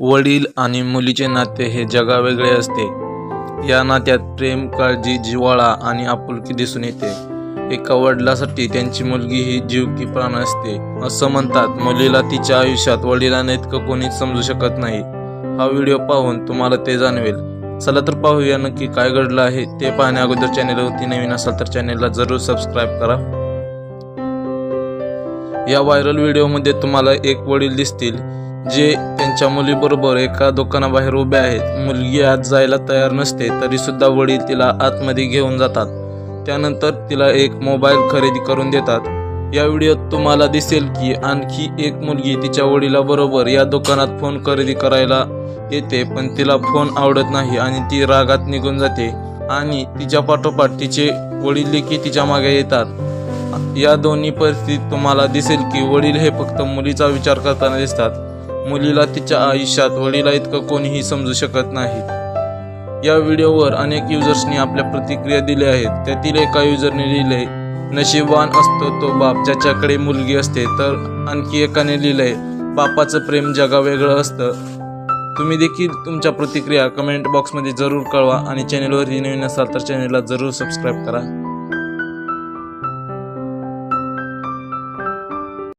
वडील आणि मुलीचे नाते हे जगावेगळे असते. या नात्यात प्रेम काळजी जिव्हाळा आणि आपुलकी दिसून येते. एका वडिलासाठी त्यांची मुलगी ही जीव की प्राण असते. असं म्हणतात मुलीला तिच्या आयुष्यात वडिलांना इतकं कोणीच समजू शकत नाही. हा व्हिडिओ पाहून तुम्हाला ते जाणवेल. चला तर पाहूया नक्की काय घडलं आहे. ते पाहण्या अगोदर चॅनेलवरती नवीन असाल तर चॅनेलला जरूर सबस्क्राईब करा. या व्हायरल व्हिडिओमध्ये तुम्हाला एक वडील दिसतील. जे त्यांच्या मुलीबरोबर एका दुकानाबाहेर उभे आहेत. मुलगी आत जायला तयार नसते तरी सुद्धा वडील तिला आतमध्ये घेऊन जातात. त्यानंतर तिला एक मोबाईल खरेदी करून देतात. या व्हिडिओत तुम्हाला दिसेल की आणखी एक मुलगी तिच्या वडिलाबरोबर या दुकानात फोन खरेदी करायला येते पण तिला फोन आवडत नाही आणि ती रागात निघून जाते आणि तिच्या पाठोपाठ तिचे वडील देखील तिच्यामागे येतात. या दोन्ही परिस्थितीत तुम्हाला दिसेल की वडील हे फक्त मुलीचा विचार करताना दिसतात. मुलीला तिच्या आयुष्यात वडिला इतकं कोणीही समजू शकत नाही. या व्हिडिओवर अनेक युजर्सनी आपल्या प्रतिक्रिया दिल्या आहेत. त्यातील एका युजरने लिहिले नशीबवान असतो तो बाप ज्याच्याकडे मुलगी असते तर आणखी एकाने लिहिलंय बापाचं प्रेम जगा वेगळं असतं. तुम्ही देखील तुमच्या प्रतिक्रिया कमेंट बॉक्समध्ये जरूर कळवा आणि चॅनलवरती नवीन असाल तर चॅनेलला जरूर सबस्क्राईब करा.